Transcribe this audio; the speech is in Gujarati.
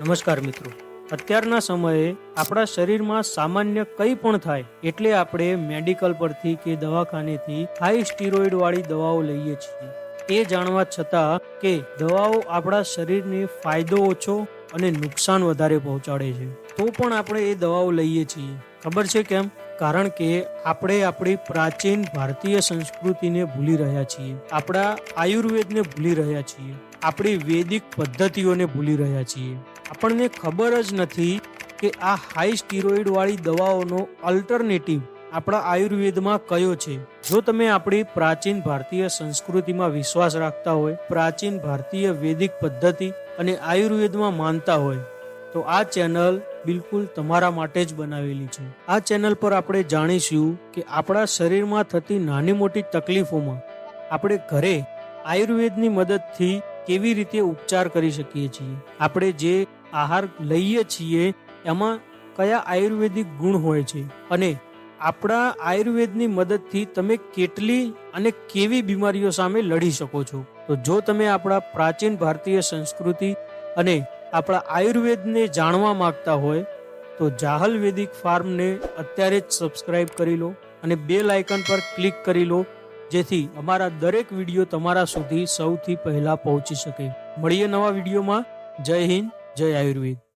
નમસ્કાર મિત્રો. અત્યારના સમયે આપણા શરીરમાં સામાન્ય કંઈ પણ થાય એટલે આપણે મેડિકલ પરથી કે દવાખાનેથી હાઈ સ્ટીરોઇડ વાળી દવાઓ લઈએ છીએ. એ જાણવા છતાં કે દવાઓ આપણા શરીરને ફાયદો ઓછો અને નુકસાન વધારે પહોંચાડે છે. તો પણ આપણે એ દવાઓ લઈએ છીએ. ખબર છે કેમ? કારણ કે આપણે આપણી પ્રાચીન ભારતીય સંસ્કૃતિને ભૂલી રહ્યા છીએ. આપણા આયુર્વેદને ભૂલી રહ્યા છીએ. આપણી વૈદિક પદ્ધતિઓને ભૂલી રહ્યા છીએ. આપણને ખબર જ નથી કે આ હાઈ સ્ટીરોઇડવાળી દવાઓનો અલ્ટરનેટિવ આપણા આયુર્વેદમાં કયો છે. જો તમે આપણી પ્રાચીન ભારતીય સંસ્કૃતિમાં વિશ્વાસ રાખતા હોય, પ્રાચીન ભારતીય વૈદિક પદ્ધતિ અને આયુર્વેદમાં માનતા હોય, તો આ ચેનલ બિલકુલ તમારા માટે જ બનાવેલી છે. આ ચેનલ પર આપણે જાણીશું કે આપણા શરીરમાં થતી નાની મોટી તકલીફોમાં આપણે ઘરે આયુર્વેદની મદદથી કેવી રીતે ઉપચાર કરી શકીએ છીએ. આપણે જે આહાર લઈએ છીએ, એમાં કયા આયુર્વેદિક ગુણ હોય છે? અને આપણા આયુર્વેદની મદદથી તમે કેટલી અને કેવી બીમારીઓ સામે લડી શકો છો? તો જો તમે આપણા પ્રાચીન ભારતીય સંસ્કૃતિ અને આપણા આયુર્વેદને જાણવા માંગતા હોય, તો જાહલ વેદિક ફાર્મને અત્યારે જ સબસ્ક્રાઇબ કરી લો અને બે લાયકન પર ક્લિક કરી લો, જેથી અમારા દરેક વીડિયો તમારા સુધી સૌથી પહેલા પહોંચી શકે. મળીએ નવા વિડીયોમાં. જય હિન્દ. જય આયુર્વેદ.